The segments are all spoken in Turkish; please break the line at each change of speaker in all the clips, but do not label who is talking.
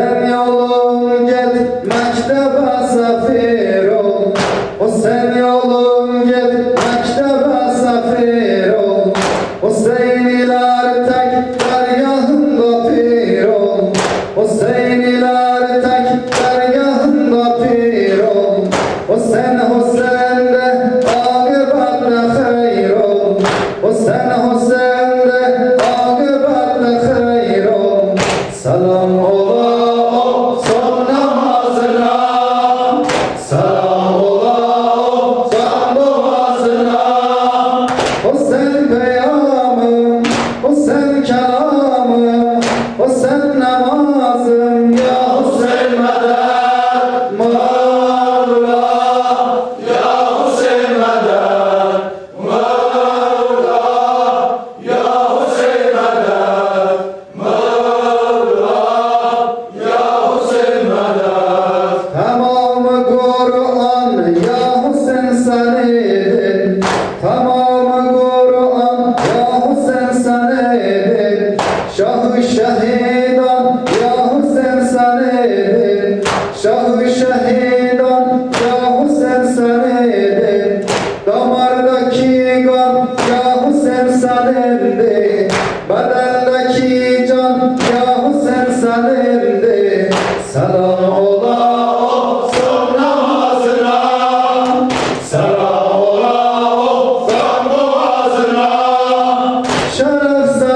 Sen yolun gel mektebe sefir ol O sen yolun sersalerdi Damardaki kan yahu sersalerdi Bedendeki can yahu sersalerdi Sana ola oh son namazına Sana ola oh son boğazına Şerefsiz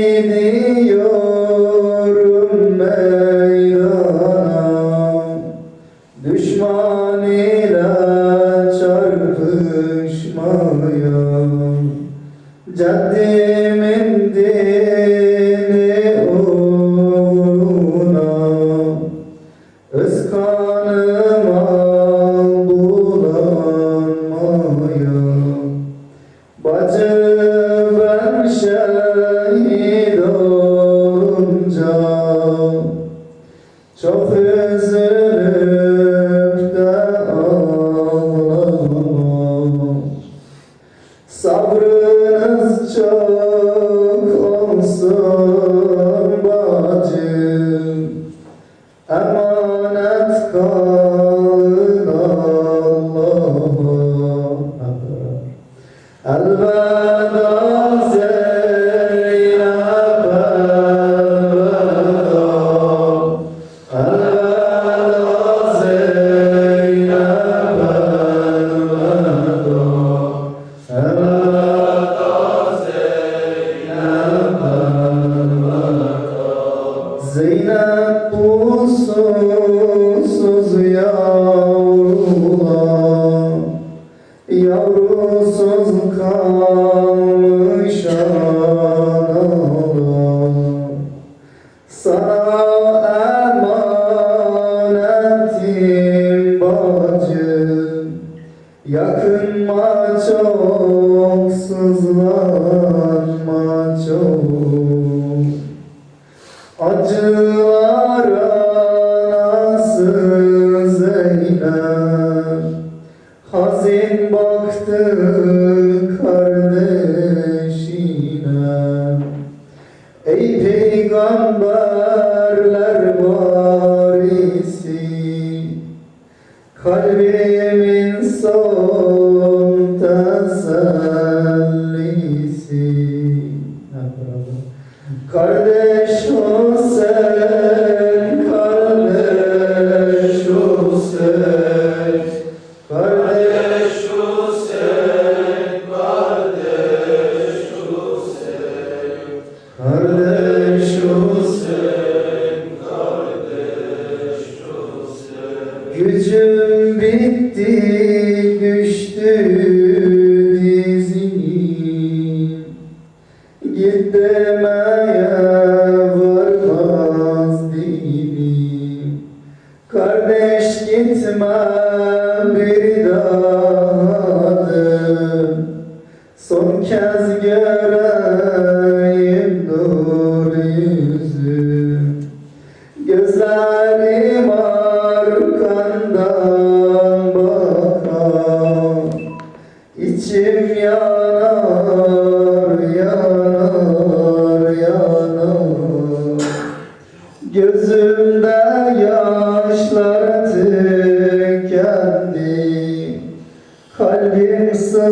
gidiyorum meydana Düşman ile çarpışmaya uğruna Öz çoksuzlar ma çok. Acılara nasıl zeyler? Hazin baktı kardeşine. Ey peygamberler varisi Kalbimin son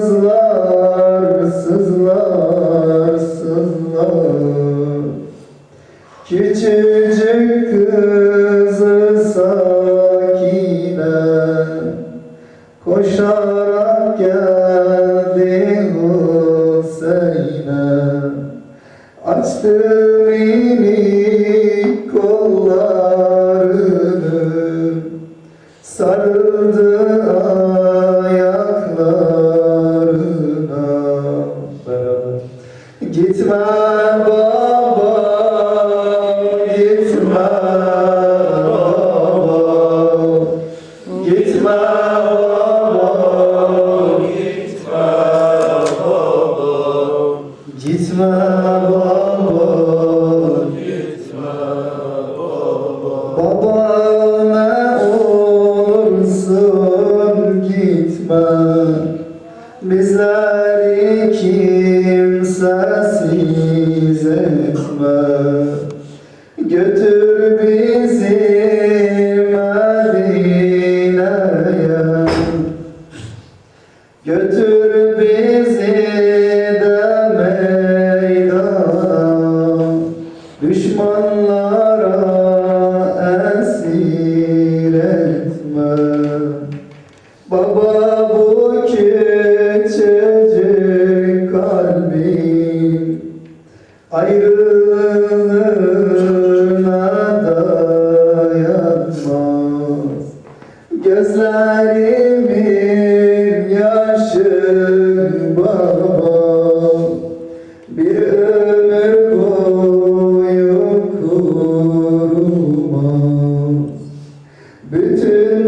sızlar, sızlar, sızlar. Küçücük kızı sakine Koşarak geldi Hüseyin'e Açtı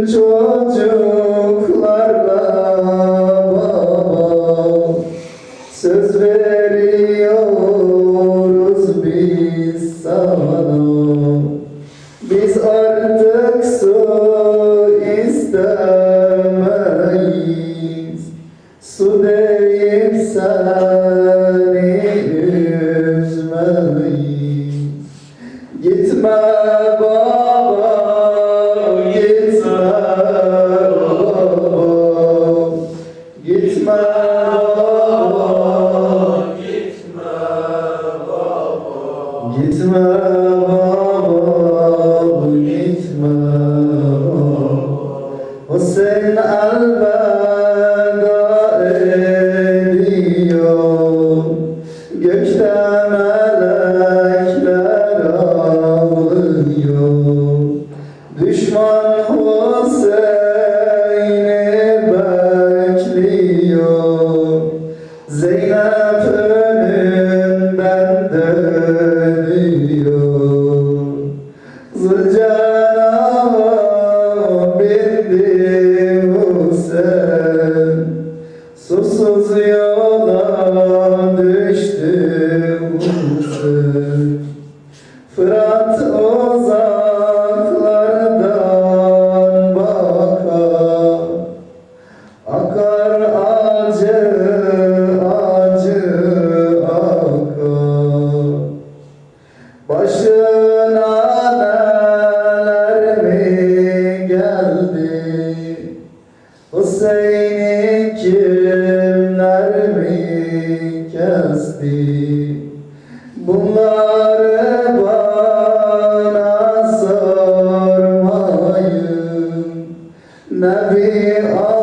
çocuklarla babam. Söz veriyoruz biz sana. Biz artık su istemeyiz. Su değil sen. السماوات Başına neler mi geldi? Hüseyin'i kimler mi kesti? Bunları bana sormayın Nebi Allah